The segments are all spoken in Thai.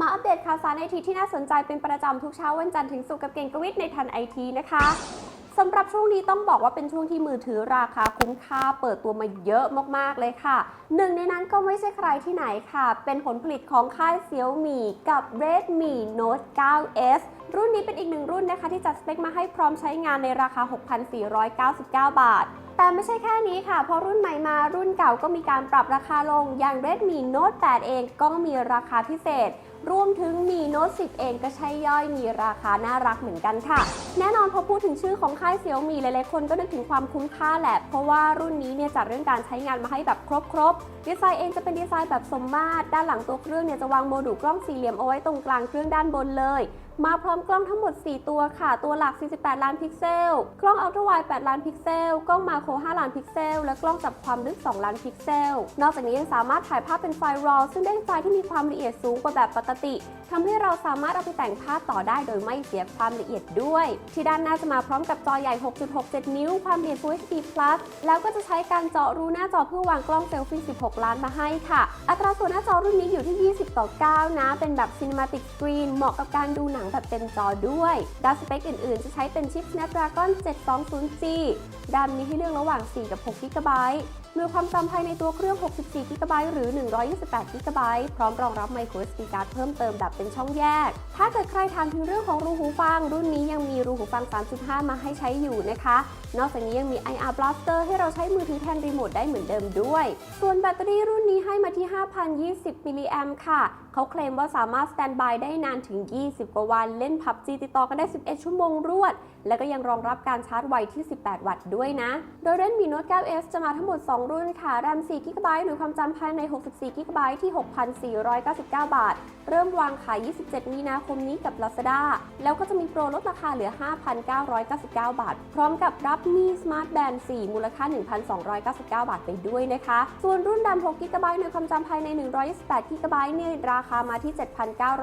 มาอัปเดตข่าวสารไอทีที่น่าสนใจเป็นประจำทุกเช้าวันจันทร์ถึงศุกร์กับเก่งกวิทในทันไอทีนะคะสำหรับช่วงนี้ต้องบอกว่าเป็นช่วงที่มือถือราคาคุ้มค่าเปิดตัวมาเยอะมากๆเลยค่ะ หนึ่งในนั้นก็ไม่ใช่ใครที่ไหนค่ะ เป็นผลผลิตของค่ายเซี่ยวมี่กับ Redmi Note 9s รุ่นนี้เป็นอีกหนึ่งรุ่นนะคะ ที่จัดสเปคมาให้พร้อมใช้งานในราคา 6,499 บาท แต่ไม่ใช่แค่นี้ค่ะ เพราะรุ่นใหม่มารุ่นเก่าก็มีการปรับราคาลง อย่าง Redmi Note 8 เองก็มีราคาพิเศษ รวมถึงมี Note 10 เองก็ใช่ย่อยมีราคาน่ารักเหมือนกันค่ะ แน่นอนพอพูดถึงชื่อของค่าย Xiaomi หลายๆคนก็นึกถึงความคุ้มค่าแหละ เพราะว่ารุ่นนี้เนี่ยจัดเรื่องการใช้งานมาให้แบบครบๆ ดีไซน์เองจะเป็นดีไซน์แบบสมมาตร ด้านหลังตัวเครื่องเนี่ยจะวางโมดูลกล้องสี่เหลี่ยมเอาไว้ตรงกลางเครื่องด้านบนเลย มาพร้อมกล้องทั้งหมด 4 ตัวค่ะ ตัวหลัก 48 ล้านพิกเซล กล้องอัลตร้าไวด์8ล้านพิกเซล กล้องมาโคร5ล้านพิกเซล และกล้องจับความลึก 2 ล้านพิกเซล นอกจากนี้ยังสามารถถ่ายภาพเป็นไฟล์ RAW ซึ่งได้ไฟล์ที่มีความละเอียดสูงกว่าแบบปกติทำให้เราสามารถเอาไปแต่งภาพต่อได้โดยไม่เสียความละเอียดด้วย ที่ด้านหน้าจะมาพร้อมกับจอใหญ่ 6.67 นิ้ว ความละเอียด Full HD Plus แล้วก็จะใช้การเจาะรูหน้าจอเพื่อวางกล้องเซลฟี่ 16 ล้านมาให้ค่ะ อัตราส่วนหน้าจอรุ่นนี้อยู่ที่ 20 ต่อ 9 นะ เป็นแบบ Cinematic Screen เหมาะกับการดูหนังแบบเต็มจอด้วยด้านสเปคอื่นๆ จะใช้เป็นชิป Snapdragon 720G ดามนี้ให้เลือกระหว่าง 4 กับ6 GB มีความจำภายในตัวเครื่อง 64 GB หรือ 128 GB พร้อมรองรับ micro SD card เพิ่มเติมแบบเป็นช่องแยก ถ้าเกิดใครถามถึงเรื่องของรูหูฟัง รุ่นนี้ยังมีรูหูฟัง 3.5 มาให้ใช้อยู่นะคะ นอกจากนี้ยังมี IR Blaster ให้เราใช้มือถือแทนรีโมทได้เหมือนเดิมด้วย ส่วนแบตเตอรี่รุ่นนี้ให้มาที่ 5,020 มิลลิแอมค่ะ เขาเคลมว่าสามารถสแตนบายได้นานถึง 20 กว่าวันเล่น PUBG ติดต่อกันได้ 11 ชั่วโมงรวด และก็ยังรองรับการชาร์จไวที่ 18 วัตต์ด้วยนะ โดย Redmi Note 9s จะมาทั้งหมด 2 2 รุ่นค่ะ RAM 4 GB หรือความจำภายใน 64 GB ที่ 6,499 บาท เริ่มวางขาย 27 มีนาคมนี้กับ Lazada แล้วก็จะมีโปรลดราคาเหลือ 5,999 บาท พร้อมกับรับมี Smart Band 4มูลค่า 1,299 บาทไปด้วยนะคะ ส่วนรุ่น RAM 6 GB ในความจำภายใน 128 GB เนี่ยราคามาที่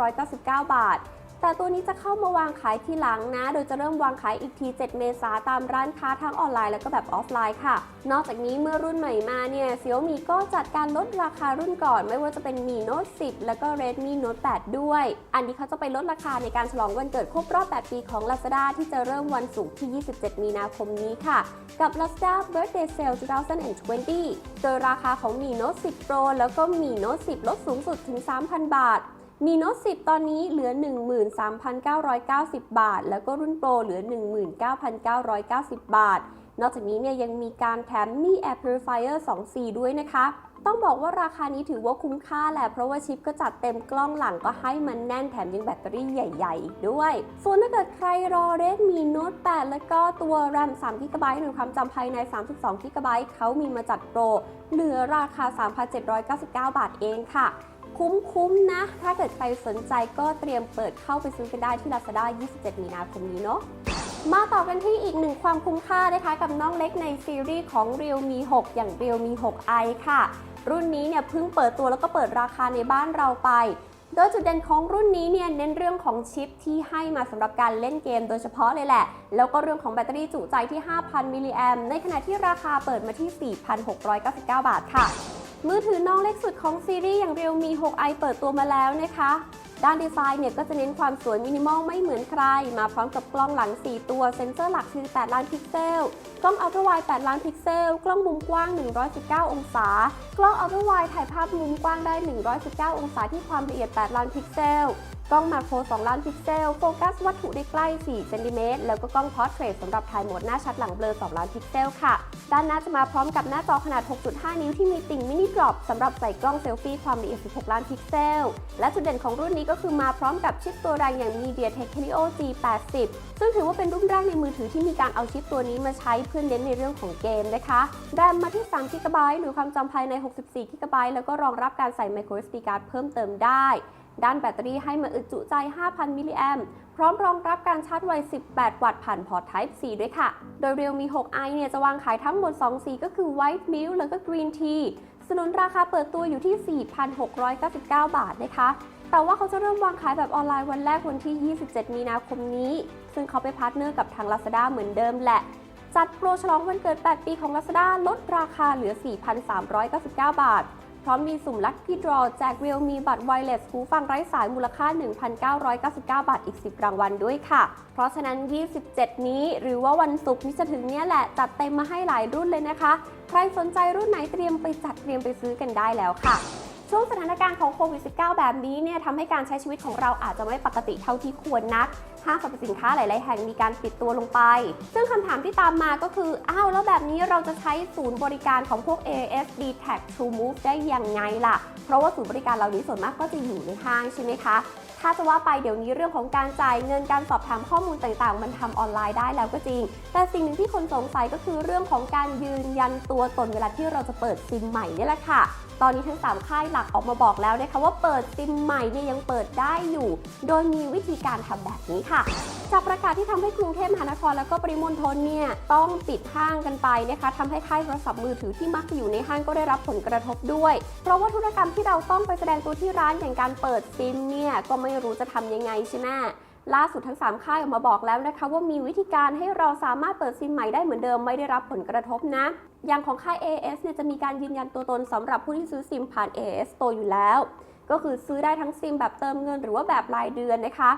7,999 บาท แต่ตัวนี้จะเข้ามาวางขายทีหลังนะ โดยจะเริ่มวางขายอีกที 7 เมษาตามร้านค้าทั้งออนไลน์แล้วก็แบบออฟไลน์ค่ะ นอกจากนี้เมื่อรุ่นใหม่มาเนี่ย Xiaomi ก็จัดการลดราคารุ่นก่อน ไม่ว่าจะเป็น Mi Note 10 แล้วก็ Redmi Note 8 ด้วย อันนี้เขาจะไปลดราคาในการฉลองวันเกิดครบรอบ 8 ปีของ Lazada ที่จะเริ่มวันศุกร์ที่ 27 มีนาคมนี้ค่ะ กับ Lazada Birthday Sale 2020 โดยราคาของ Mi Note 10 Pro แล้วก็ Mi Note 10 ลดสูงสุดถึง 3,000 บาท มีโน้ต10 ตอนนี้เหลือ 13,990 บาท แล้วก็รุ่นโปรเหลือ 19,990 บาท นอกจากนี้เนี่ยยังมีการแถมมี Air Purifier 2C ด้วยนะคะ ต้องบอกว่าราคานี้ถือว่าคุ้มค่าแหละ เพราะว่าชิปก็จัดเต็มกล้องหลังก็ให้มันแน่นแถมยังแบตเตอรี่ใหญ่ๆ อีกด้วย ส่วนถ้าเกิดใครรอ Redmi Note 8 แล้วก็ตัว RAM 3 GB หรือความจำภายใน 32 GB เขามีมาจัดโปร เหลือราคา 3,799 บาทเองค่ะ คุ้มๆนะ ถ้าเกิดใครสนใจก็เตรียมเปิดเข้าไปซื้อกันได้ที่ Lazada 27 มีนาคมนี้เนาะมาต่อกันที่อีกหนึ่งความคุ้มค่านะคะกับน้องเล็กในซีรีส์ของ Realme 6 อย่าง Realme 6i ค่ะ รุ่นนี้เนี่ยเพิ่งเปิดตัวแล้วก็เปิดราคาในบ้านเราไป โดยจุดเด่นของรุ่นนี้เนี่ยเน้นเรื่องของชิปที่ให้มาสำหรับการเล่นเกมโดยเฉพาะเลยแหละ แล้วก็เรื่องของแบตเตอรี่จุใจที่ 5,000 มิลลิแอมในขณะที่ราคาเปิดมาที่ 4,699 บาทค่ะ มือถือน้องเล็กสุดของซีรีส์อย่าง Realme 6i เปิดตัวมาแล้วนะคะ ด้านดีไซน์เนี่ยก็จะเน้นความสวยมินิมอลไม่เหมือนใคร มาพร้อมกับกล้องหลัง 4 ตัว เซ็นเซอร์หลักคือ 8 ล้านพิกเซล กล้องอัลตร้าไวด์8ล้านพิกเซล กล้องมุมกว้าง 119 องศา กล้องอัลตร้าไวด์ถ่ายภาพมุมกว้างได้ 119 องศาที่ความละเอียด 8 ล้านพิกเซล กล้องมาโคร2ล้านพิกเซล โฟกัสวัตถุได้ใกล้ 4 เซนติเมตร แล้วก็กล้องพอร์เทรตสำหรับถ่ายโหมดหน้าชัดหลังเบลอ 2 ล้านพิกเซลค่ะ ด้านหน้าจะมาพร้อมกับหน้าจอขนาด 6.5 นิ้วที่มีติ่งมินิกรอบสำหรับใส่กล้องเซลฟี่ความละเอียด 16 ล้านพิกเซล และจุดเด่นของรุ่นนี้ก็คือมาพร้อมกับชิปตัวแรงอย่าง MediaTek Helio G80 ซึ่งถือว่าเป็นรุ่นแรกในมือถือที่มีการเอาชิปตัวนี้มาใช้เพื่อเน้นในเรื่องของเกมนะคะแรมมาที่3 g b หรือความจำภายใน 64 g b แล้วก็รองรับการใส่ micro SD card เพิ่มเติมได้ ด้านแบตเตอรี่ให้มาอึดจุใจ 5,000 มิลลิแอมพร้อมรองรับการชาร์จไว 18 วัตต์ผ่านพอร์ต Type C ด้วยค่ะ โดย Realme 6i เนี่ยจะวางขายทั้งหมด 2 สีก็คือ White Milk แล้วก็ Green Tea สนุนราคาเปิดตัวอยู่ที่ 4,699 บาทนะคะ แต่ว่าเขาจะเริ่มวางขายแบบออนไลน์วันแรกวันที่ 27 มีนาคมนี้ ซึ่งเขาไปพาร์ทเนอร์กับทาง Lazada เหมือนเดิมแหละ จัดโปรฉลองวันเกิด 8 ปีของ Lazada ลดราคาเหลือ 4,399 บาท พร้อมมีสุ่มลัคกี้ดรอแจก Realme บัตรไวเลสหูฟังไร้สายมูลค่า 1,999 บาทอีก 10 รางวัลด้วยค่ะ เพราะฉะนั้น 27 นี้หรือว่าวันศุกร์ที่จะถึงเนี้ยแหละ จัดเต็มมาให้หลายรุ่นเลยนะคะ ใครสนใจรุ่นไหนเตรียมไปจัดเตรียมไปซื้อกันได้แล้วค่ะ ช่วงสถานการณ์ของโควิด -19 แบบนี้เนี่ยทำให้การใช้ชีวิตของเราอาจจะไม่ปกติเท่าที่ควรนัก ห้างสรรพสินค้าหลาย ๆ แห่งมีการปิดตัวลงไป ซึ่งคำถามที่ตามมาก็คือ อ้าว แล้วแบบนี้เราจะใช้ศูนย์บริการของพวก AS d t a c True Move ได้ยังไงล่ะ เพราะว่าศูนย์บริการเหล่านี้ส่วนมากก็จะอยู่ในห้างใช่ไหมคะ ถ้าจะว่าไปเดี๋ยวนี้เรื่องของการจ่ายเงินการสอบถามข้อมูลต่างๆ มันทำออนไลน์ได้แล้วก็จริง แต่สิ่งหนึ่งที่คนสงสัยก็คือเรื่องของการยืนยันตัวตนเวลาที่เราจะเปิดซิมใหม่นี่แหละค่ะ ตอนนี้ทั้ง 3 ค่ายหลักออกมาบอกแล้วนะคะว่าเปิดซิมใหม่เนี่ยยังเปิดได้อยู่ โดยมีวิธีการทำแบบนี้ค่ะจากประกาศที่ทำให้กรุงเทพมหานครแล้วก็ปริมณฑลเนี่ยต้องปิดห้างกันไปนะคะทำให้ค่ายโทรศัพท์มือถือที่มักจะอยู่ในห้างก็ได้รับผลกระทบด้วย เพราะว่าธุรกรรมที่เราต้องไปแสดงตัวที่ร้านอย่างการเปิดซิมเนี่ยก็ไม่รู้จะทำยังไงใช่ไหมล่าสุดทั้ง 3 ค่ายออกมาบอกแล้วนะคะว่ามีวิธีการให้เราสามารถเปิดซิมใหม่ได้เหมือนเดิมไม่ได้รับผลกระทบนะ อย่างของค่าย AS เนี่ยจะมีการยืนยันตัวตนสำหรับผู้ที่ซื้อซิมผ่าน AS Store อยู่แล้ว ก็คือซื้อได้ทั้งซิมแบบเติมเงินหรือว่าแบบรายเดือนนะคะ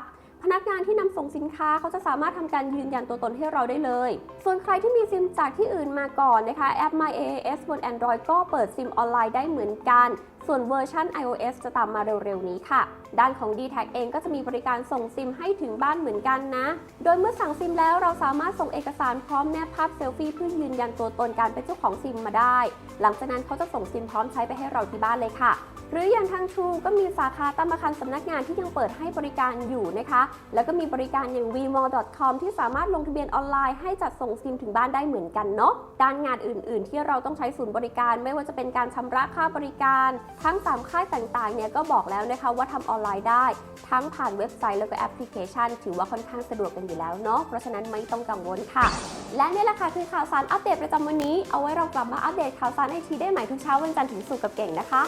พนักงานที่นำส่งสินค้าเขาจะสามารถทำการยืนยันตัวตนให้เราได้เลย ส่วนใครที่มีซิมจากที่อื่นมาก่อนนะคะแอป My AAS บน Android ก็เปิดซิมออนไลน์ได้เหมือนกันส่วนเวอร์ชัน iOS จะตามมาเร็วๆ นี้ค่ะ ด้านของ d t แทเองก็จะมีบริการส่งซิมให้ถึงบ้านเหมือนกันนะ โดยเมื่อสั่งซิมแล้วเราสามารถส่งเอกสารพร้อมแนบภาพเซลฟี่เพื่อยืนยันตัวตนการเป็นเจ้าของซิมมาได้ หลังจากนั้นเขาจะส่งซิมพร้อมใช้ไปให้เราที่บ้านเลยค่ะ หรืออย่างทาง True ก็มีสาขาตามอาคารสำนักงานที่ยังเปิดให้บริการอยู่นะคะ แล้วก็มีบริการอย่าง vmall.com ที่สามารถลงทะเบียนออนไลน์ให้จัดส่งซิมถึงบ้านได้เหมือนกันเนาะด้านงานอื่น ๆ ที่เราต้องใช้ศูนย์บริการ ไม่ว่าจะเป็นการชำระค่าบริการ ทั้ง 3 ค่ายต่าง ๆ เนี่ยก็บอกแล้วนะคะว่าทำออนไลน์ได้ ทั้งผ่านเว็บไซต์แล้วก็แอปพลิเคชัน ถือว่าค่อนข้างสะดวกกันอยู่แล้วเนาะเพราะฉะนั้นไม่ต้องกังวลค่ะ และนี่แหละค่ะคือข่าวสารอัปเดตประจำวันนี้ เอาไว้เรากลับมาอัปเดตข่าวสารไอทีได้ใหม่ทุกเช้าวันจันทร์ถึงศุกร์กับเก่งนะคะ